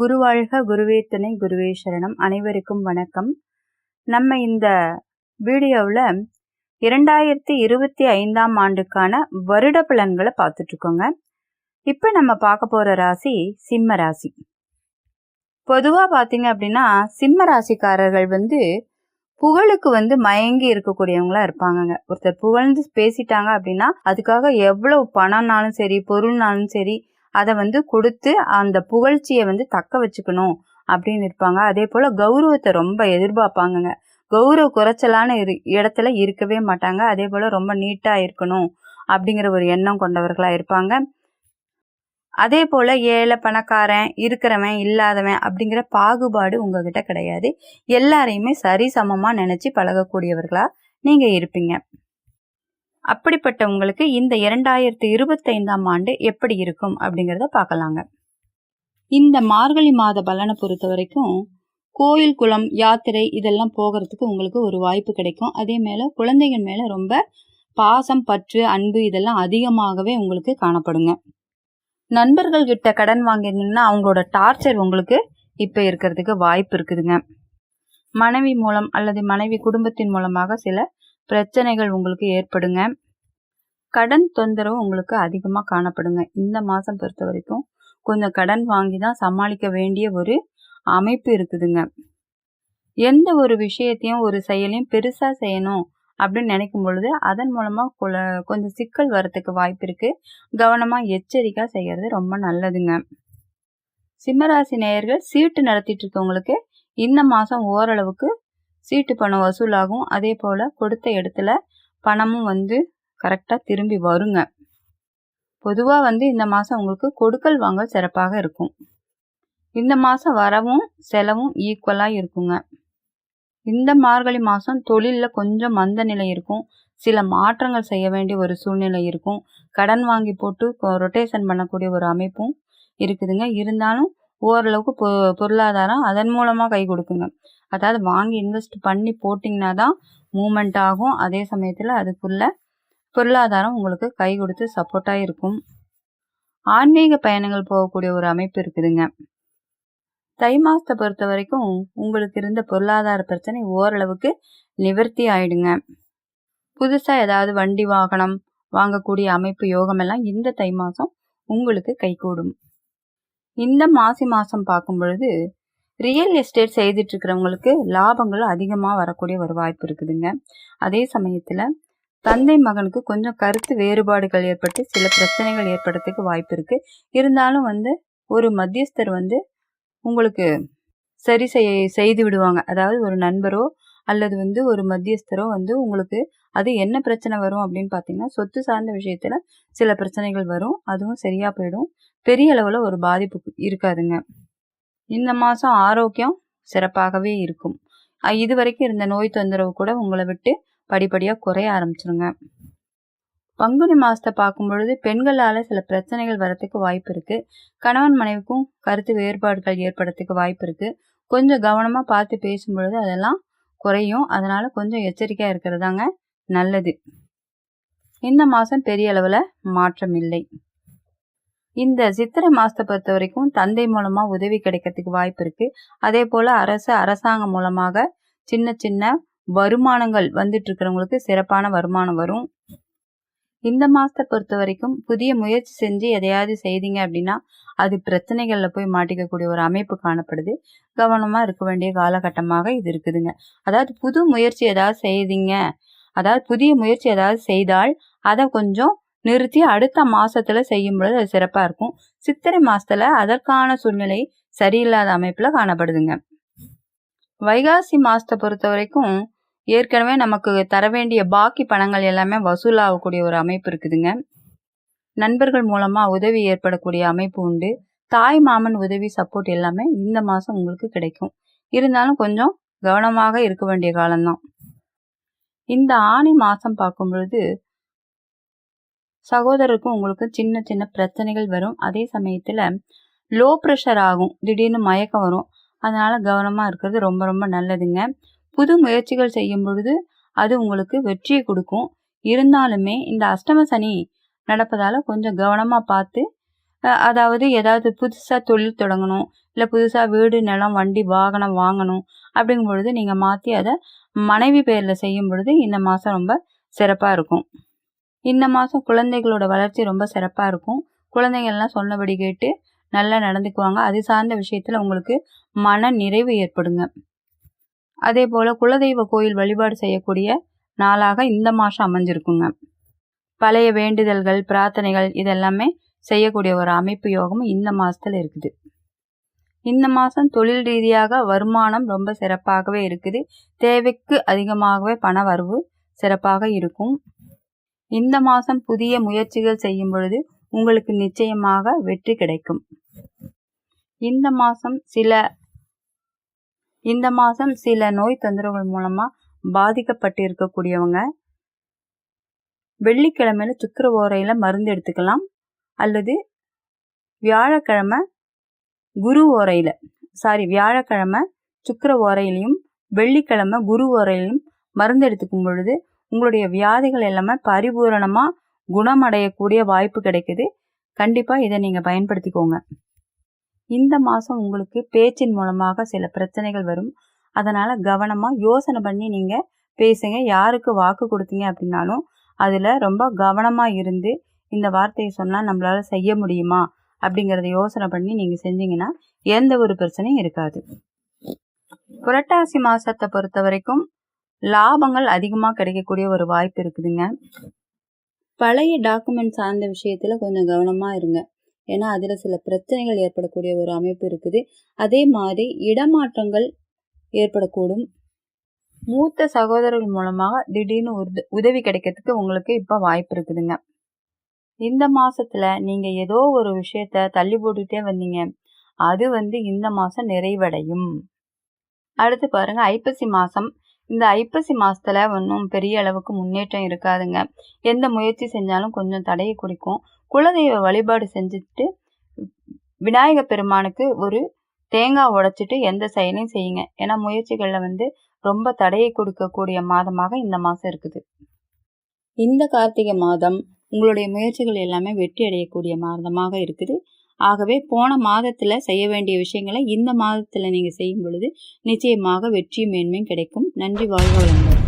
குருவாழ்க குருவே துணை குருவே சரணம். அனைவருக்கும் வணக்கம். நம்ம இந்த வீடியோவில் இரண்டாயிரத்தி இருபத்தி ஐந்தாம் ஆண்டுக்கான வருட பலன்களை பார்த்துட்ருக்கோங்க இப்போ நம்ம பார்க்க போகிற ராசி சிம்ம ராசி. பொதுவாக பார்த்தீங்க அப்படின்னா சிம்ம ராசிக்காரர்கள் வந்து புகழுக்கு வந்து மயங்கி இருக்கக்கூடியவங்களா இருப்பாங்கங்க. ஒருத்தர் புகழ்ந்து பேசிட்டாங்க அப்படின்னா அதுக்காக எவ்வளவு பணம்னாலும் சரி பொருள்னாலும் சரி அதை வந்து கொடுத்து அந்த புகழ்ச்சியை வந்து தக்க வச்சுக்கணும் அப்படின்னு இருப்பாங்க. அதே போல் கௌரவத்தை ரொம்ப எதிர்பார்ப்பாங்கங்க. கௌரவ குறைச்சலான இரு இடத்துல இருக்கவே மாட்டாங்க. அதே போல் ரொம்ப நீட்டாக இருக்கணும் அப்படிங்கிற ஒரு எண்ணம் கொண்டவர்களாக இருப்பாங்க. அதே போல் ஏழை பணக்காரன் இருக்கிறவன் இல்லாதவன் அப்படிங்கிற பாகுபாடு உங்ககிட்ட கிடையாது. எல்லாரையுமே சரிசமமாக நினச்சி பழகக்கூடியவர்களாக நீங்கள் இருப்பீங்க. அப்படிப்பட்டவங்களுக்கு இந்த இரண்டாயிரத்தி இருபத்தைந்தாம் ஆண்டு எப்படி இருக்கும் அப்படிங்கிறத பார்க்கலாங்க. இந்த மார்கழி மாத பலனை பொறுத்த வரைக்கும் கோயில் குளம் யாத்திரை இதெல்லாம் போகிறதுக்கு உங்களுக்கு ஒரு வாய்ப்பு கிடைக்கும். அதே மேலே குழந்தைகள் மேலே ரொம்ப பாசம் பற்று அன்பு இதெல்லாம் அதிகமாகவே உங்களுக்கு காணப்படுங்க. நண்பர்கள் கிட்ட கடன் வாங்கியிருந்தீங்கன்னா அவங்களோட டார்ச்சர் உங்களுக்கு இப்போ இருக்கிறதுக்கு வாய்ப்பு இருக்குதுங்க. மனைவி மூலம் அல்லது மனைவி குடும்பத்தின் மூலமாக சில பிரச்சனைகள் உங்களுக்கு ஏற்படுங்க. கடன் தொந்தரவு உங்களுக்கு அதிகமாக காணப்படுங்க. இந்த மாதம் பொறுத்த வரைக்கும் கொஞ்சம் கடன் வாங்கி தான் சமாளிக்க வேண்டிய ஒரு அமைப்பு இருக்குதுங்க. எந்த ஒரு விஷயத்தையும் ஒரு செயலையும் பெருசாக செய்யணும் அப்படின்னு நினைக்கும் பொழுது அதன் மூலமாக கொஞ்சம் சிக்கல் வரத்துக்கு வாய்ப்பு இருக்குது கவனமாக எச்சரிக்கையாக செய்கிறது ரொம்ப நல்லதுங்க. சிம்மராசி நேயர்கள் சீட்டு நடத்திட்டு இருக்கவங்களுக்கு இந்த மாதம் ஓரளவுக்கு சீட்டு பணம் வசூலாகும். அதே போல் கொடுத்த இடத்துல பணமும் வந்து கரெக்டாக திரும்பி வருங்க. பொதுவாக வந்து இந்த மாதம் உங்களுக்கு கொடுக்கல் வாங்கல் சிறப்பாக இருக்கும். இந்த மாதம் வரவும் செலவும் ஈக்குவலாக இருக்குங்க. இந்த மார்கழி மாதம் தொழிலில் கொஞ்சம் மந்த நிலை இருக்கும். சில மாற்றங்கள் செய்ய வேண்டிய ஒரு சூழ்நிலை இருக்கும். கடன் வாங்கி போட்டு ரொட்டேஷன் பண்ணக்கூடிய ஒரு அமைப்பும் இருக்குதுங்க. இருந்தாலும் ஓரளவுக்கு பொ பொருளாதாரம் அதன் மூலமாக கை கொடுக்குங்க. அதாவது வாங்கி இன்வெஸ்ட் பண்ணி போட்டிங்கன்னா தான் மூமெண்ட் ஆகும். அதே சமயத்தில் அதுக்குள்ள பொருளாதாரம் உங்களுக்கு கை கொடுத்து சப்போர்ட்டாக இருக்கும். ஆன்மீக பயணங்கள் போகக்கூடிய ஒரு அமைப்பு இருக்குதுங்க. தை மாதத்தை பொறுத்த வரைக்கும் உங்களுக்கு இருந்த பொருளாதார பிரச்சனை ஓரளவுக்கு நிவர்த்தி ஆயிடுங்க. புதுசாக ஏதாவது வண்டி வாகனம் வாங்கக்கூடிய அமைப்பு யோகமெல்லாம் இந்த தை மாதம் உங்களுக்கு கைகூடும். இந்த மாசி மாதம் பார்க்கும் பொழுது ரியல் எஸ்டேட் செய்துட்டு இருக்கிறவங்களுக்கு லாபங்கள் அதிகமாக வரக்கூடிய ஒரு வாய்ப்பு இருக்குதுங்க. அதே சமயத்தில் தந்தை மகனுக்கு கொஞ்சம் கருத்து வேறுபாடுகள் ஏற்பட்டு சில பிரச்சனைகள் ஏற்படுறதுக்கு வாய்ப்பு இருக்குது இருந்தாலும் வந்து ஒரு மத்தியஸ்தர் வந்து உங்களுக்கு சரி செய்ய செய்து விடுவாங்க. அதாவது ஒரு நண்பரோ அல்லது வந்து ஒரு மத்தியஸ்தரோ வந்து உங்களுக்கு அது என்ன பிரச்சனை வரும் அப்படின்னு பார்த்தீங்கன்னா சொத்து சார்ந்த விஷயத்தில் சில பிரச்சனைகள் வரும். அதுவும் சரியாக போயிடும். பெரிய அளவில் ஒரு பாதிப்பு இருக்காதுங்க. இந்த மாதம் ஆரோக்கியம் சிறப்பாகவே இருக்கும். இது வரைக்கும் இருந்த நோய் தொந்தரவு கூட உங்களை விட்டு படிப்படியாக குறைய ஆரம்பிச்சிருங்க. பங்குனி மாதத்தை பார்க்கும் பொழுது பெண்களால் சில பிரச்சனைகள் வரத்துக்கு வாய்ப்பு இருக்குது கணவன் மனைவிக்கும் கருத்து வேறுபாடுகள் ஏற்படுறதுக்கு வாய்ப்பு இருக்குது கொஞ்சம் கவனமாக பார்த்து பேசும் பொழுது அதெல்லாம் குறையும். அதனால் கொஞ்சம் எச்சரிக்கையாக இருக்கிறதாங்க நல்லது. இந்த மாதம் பெரிய அளவில் மாற்றம் இல்லை. இந்த சித்திரை மாதத்தை பொறுத்த வரைக்கும் தந்தை மூலமாக உதவி கிடைக்கிறதுக்கு வாய்ப்பு இருக்குது அதே போல் அரசு அரசாங்கம் மூலமாக சின்ன சின்ன வருமானங்கள் வந்துட்டு இருக்கிறவங்களுக்கு சிறப்பான வருமானம் வரும். இந்த மாதத்தை பொறுத்த வரைக்கும் புதிய முயற்சி செஞ்சு எதையாவது செய்தீங்க அப்படின்னா அது பிரச்சனைகளில் போய் மாட்டிக்கக்கூடிய ஒரு அமைப்பு காணப்படுது. கவனமாக இருக்க வேண்டிய காலகட்டமாக இது இருக்குதுங்க. அதாவது புது முயற்சி ஏதாவது செய்தீங்க அதாவது புதிய முயற்சி ஏதாவது செய்தால் அதை கொஞ்சம் நிறுத்தி அடுத்த மாசத்துல செய்யும் பொழுது அது சிறப்பா இருக்கும். சித்திரை மாசத்துல அதற்கான சூழ்நிலை சரியில்லாத அமைப்புல காணப்படுதுங்க. வைகாசி மாசத்தை பொறுத்த வரைக்கும் ஏற்கனவே நமக்கு தர வேண்டிய பாக்கி பணங்கள் எல்லாமே வசூலாகக்கூடிய ஒரு அமைப்பு இருக்குதுங்க. நண்பர்கள் மூலமா உதவி ஏற்படக்கூடிய அமைப்பு உண்டு. தாய் மாமன் உதவி சப்போர்ட் எல்லாமே இந்த மாசம் உங்களுக்கு கிடைக்கும். இருந்தாலும் கொஞ்சம் கவனமாக இருக்க வேண்டிய காலம்தான். இந்த ஆணி மாசம் பார்க்கும் பொழுது சகோதரருக்கும் உங்களுக்கு சின்ன சின்ன பிரச்சனைகள் வரும். அதே சமயத்தில் லோ ப்ரெஷர் ஆகும். திடீர்னு மயக்கம் வரும். அதனால் கவனமாக இருக்கிறது ரொம்ப ரொம்ப நல்லதுங்க. புது முயற்சிகள் செய்யும் பொழுது அது உங்களுக்கு வெற்றியை கொடுக்கும். இருந்தாலுமே இந்த அஷ்டம சனி நடப்பதால் கொஞ்சம் கவனமாக பார்த்து அதாவது ஏதாவது புதுசாக தொழில் தொடங்கணும். இல்லை புதுசாக வீடு நிலம் வண்டி வாகனம் வாங்கணும். அப்படிங்கும் பொழுது நீங்கள் மாற்றி அதை மனைவி பேரில் செய்யும் பொழுது இந்த மாதம் ரொம்ப சிறப்பாக இருக்கும். இந்த மாதம் குழந்தைகளோட வளர்ச்சி ரொம்ப சிறப்பாக இருக்கும். குழந்தைகள்லாம் சொன்னபடி கேட்டு நல்லா நடந்துக்குவாங்க. அது சார்ந்த விஷயத்தில் உங்களுக்கு மன நிறைவு ஏற்படுங்க. அதே போல் குலதெய்வ கோயில் வழிபாடு செய்யக்கூடிய நாளாக இந்த மாதம் அமைஞ்சிருக்குங்க. பழைய வேண்டுதல்கள் பிரார்த்தனைகள் இதெல்லாமே செய்யக்கூடிய ஒரு அமைப்பு யோகமும் இந்த மாதத்தில் இருக்குது. இந்த மாதம் தொழில் ரீதியாக வருமானம் ரொம்ப சிறப்பாகவே இருக்குது. தேவைக்கு அதிகமாகவே பண வரவு சிறப்பாக இருக்கும். இந்த மாதம் புதிய முயற்சிகள் செய்யும் பொழுது உங்களுக்கு நிச்சயமாக வெற்றி கிடைக்கும். இந்த மாதம் சில இந்த மாதம் சில நோய் தொந்தரவுகள் மூலமாக பாதிக்கப்பட்டு இருக்கக்கூடியவங்க வெள்ளிக்கிழமையில சுக்கர ஓரையில் மருந்து எடுத்துக்கலாம். அல்லது வியாழக்கிழமை குரு ஓரையில் சாரி வியாழக்கிழமை சுக்கர ஓரையிலையும் வெள்ளிக்கிழமை குரு ஓரையிலும் மருந்து எடுத்துக்கும் பொழுது உங்களுடைய வியாதிகள் எல்லாமே பரிபூரணமாக குணமடையக்கூடிய வாய்ப்பு கிடைக்குது. கண்டிப்பாக இதை நீங்கள் பயன்படுத்திக்கோங்க. இந்த மாதம் உங்களுக்கு பேச்சின் மூலமாக சில பிரச்சனைகள் வரும். அதனால் கவனமாக யோசனை பண்ணி நீங்கள் பேசுங்க. யாருக்கு வாக்கு கொடுத்தீங்க அப்படின்னாலும் அதில் ரொம்ப கவனமாக இருந்து இந்த வார்த்தையை சொன்னால் நம்மளால் செய்ய முடியுமா அப்படிங்கிறத யோசனை பண்ணி நீங்கள் செஞ்சீங்கன்னா எந்த ஒரு பிரச்சனையும் இருக்காது. புரட்டாசி மாதத்தை பொறுத்த வரைக்கும் லாபங்கள் அதிகமாக கிடைக்கக்கூடிய ஒரு வாய்ப்பு இருக்குதுங்க. பழைய டாக்குமெண்ட் சார்ந்த விஷயத்தில் கொஞ்சம் கவனமாக இருங்க. ஏன்னா அதில் சில பிரச்சனைகள் ஏற்படக்கூடிய ஒரு அமைப்பு இருக்குது. அதே மாதிரி இடமாற்றங்கள் ஏற்படக்கூடும். மூத்த சகோதரர்கள் மூலமாக திடீர்னு உத உதவி கிடைக்கிறதுக்கு உங்களுக்கு இப்போ வாய்ப்பு இருக்குதுங்க. இந்த மாசத்துல நீங்க ஏதோ ஒரு விஷயத்த தள்ளி போட்டுகிட்டே வந்தீங்க. அது வந்து இந்த மாசம் நிறைவடையும். அடுத்து பாருங்க ஐப்பசி மாசம். இந்த ஐப்பசி மாசத்துல ஒன்றும் பெரிய அளவுக்கு முன்னேற்றம் இருக்காதுங்க. எந்த முயற்சி செஞ்சாலும் கொஞ்சம் தடையை குடிக்கும் குலதெய்வ வழிபாடு செஞ்சுட்டு விநாயக பெருமானுக்கு ஒரு தேங்காய் உடைச்சிட்டு எந்த செயலையும் செய்யுங்க. ஏன்னா முயற்சிகளில் வந்து ரொம்ப தடையை கொடுக்கக்கூடிய மாதமாக இந்த மாதம் இருக்குது. இந்த கார்த்திகை மாதம் உங்களுடைய முயற்சிகள் எல்லாமே வெற்றி அடையக்கூடிய மாதமாக இருக்குது. ஆகவே போன மாதத்தில் செய்ய வேண்டிய விஷயங்களை இந்த மாதத்தில் நீங்கள் செய்யும் பொழுது நிச்சயமாக வெற்றி மேன்மையும் கிடைக்கும். நன்றி வாழ்க வளங்கள்